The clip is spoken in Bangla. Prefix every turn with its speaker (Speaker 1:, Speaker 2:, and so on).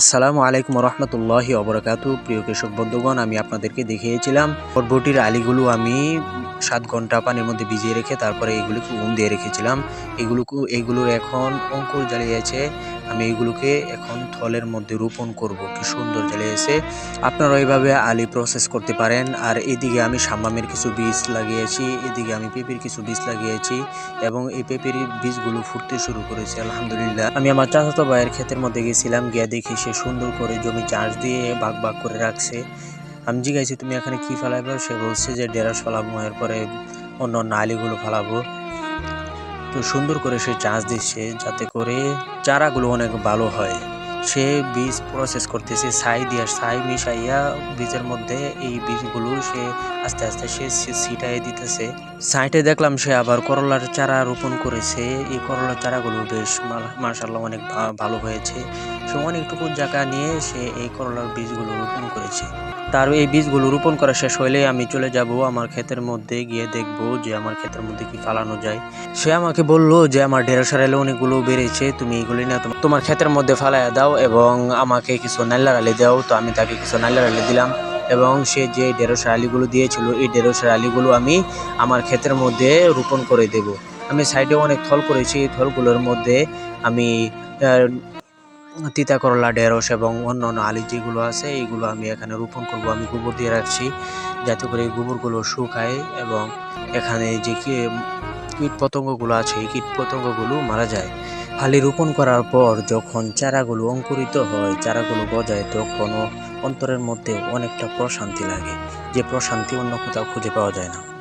Speaker 1: আসসালামু আলাইকুম রহমতুল্লাহি অবরাকাত প্রিয় কৃষক বন্ধুগণ, আমি আপনাদেরকে দেখিয়েছিলাম বরবটির আলিগুলো আমি সাত ঘণ্টা পানির মধ্যে ভিজিয়ে রেখে তারপরে এগুলোকে উম দিয়ে রেখেছিলাম। এগুলোকে এগুলোর এখন অঙ্কুর জ্বালিয়েছে আমি এগুলোকে এখন থলের মধ্যে রোপণ করব। কি সুন্দর জ্বালিয়েছে আপনারা এইভাবে আলি প্রসেস করতে পারেন। আর এদিকে আমি সাম্বামের কিছু বীজ লাগিয়েছি, এদিকে আমি পেঁপের কিছু বীজ লাগিয়েছি এবং এই পেঁপের বীজগুলো ফুটতে শুরু করেছে, আলহামদুলিল্লাহ। আমি আমার চাচাতো ভাইয়ের ক্ষেতের মধ্যে গেছিলাম, গিয়ে দেখি সে সুন্দর করে জমি চাষ দিয়ে বাগ বাগ করে রাখছে। আমি জিজ্ঞাসি তুমি এখানে কি ফেলাইবে? সে বলছে যে, ডেরাস ফেলাবো, এরপরে অন্য অন্য আলিগুলো ফেলাবো। তো সুন্দর করে সে চাষ দিচ্ছে যাতে করে চারাগুলো অনেক ভালো হয়। সে বীজ প্রসেস করতেছে, ছাই দিয়ে, ছাই মিশাইয়া বীজের মধ্যে এই বীজগুলো সে আস্তে আস্তে সি- ছিটাই দিতেছে। সাইটে দেখলাম সে আবার করলার চারা রোপণ করেছে। এই করলার চারাগুলো বেশ মার্শাল্লাহ অনেক ভালো হয়েছে। সে অনেকটুকু জায়গা নিয়ে সে এই করলার বীজগুলো রোপণ করেছে। তার এই বীজগুলো রোপণ করা শেষ হলে আমি চলে যাব আমার ক্ষেতের মধ্যে, গিয়ে দেখব যে আমার ক্ষেতের মধ্যে কি ফালানো যায়। সে আমাকে বলল যে আমার ঢেঁড়সের এলে অনেকগুলো বেড়েছে, তুমি এগুলি না তোমার- ক্ষেতের মধ্যে ফালাইয়া দাও এবং আমাকে কিছু নাল্লার আলি দাও। তো আমি তাকে কিছু নাল্লার আলি দিলাম এবং সে যে ঢেঁড়সের আলিগুলো দিয়েছিল, এই ঢেঁড়সের আলিগুলো আমি আমার ক্ষেতের মধ্যে রোপণ করে দেব। আমি সাইডে অনেক থল করেছি, এই থলগুলোর মধ্যে আমি তিতা করলা, ঢেঁড়স এবং অন্য অন্য আলি যেগুলো আছে, এইগুলো আমি এখানে রোপণ করব। আমি গোবর দিয়ে রাখছি যাতে করে এই গোবরগুলো শুকায় এবং এখানে যে কীট পতঙ্গগুলো আছে, এই কীট পতঙ্গগুলো মারা যায়। আলি রোপণ করার পর যখন চারাগুলো অঙ্কুরিত হয়, চারাগুলো গজায় তখন অন্তরের মধ্যে অনেকটা প্রশান্তি লাগে। যে প্রশান্তি অন্য কোথাও খুঁজে পাওয়া যায় না।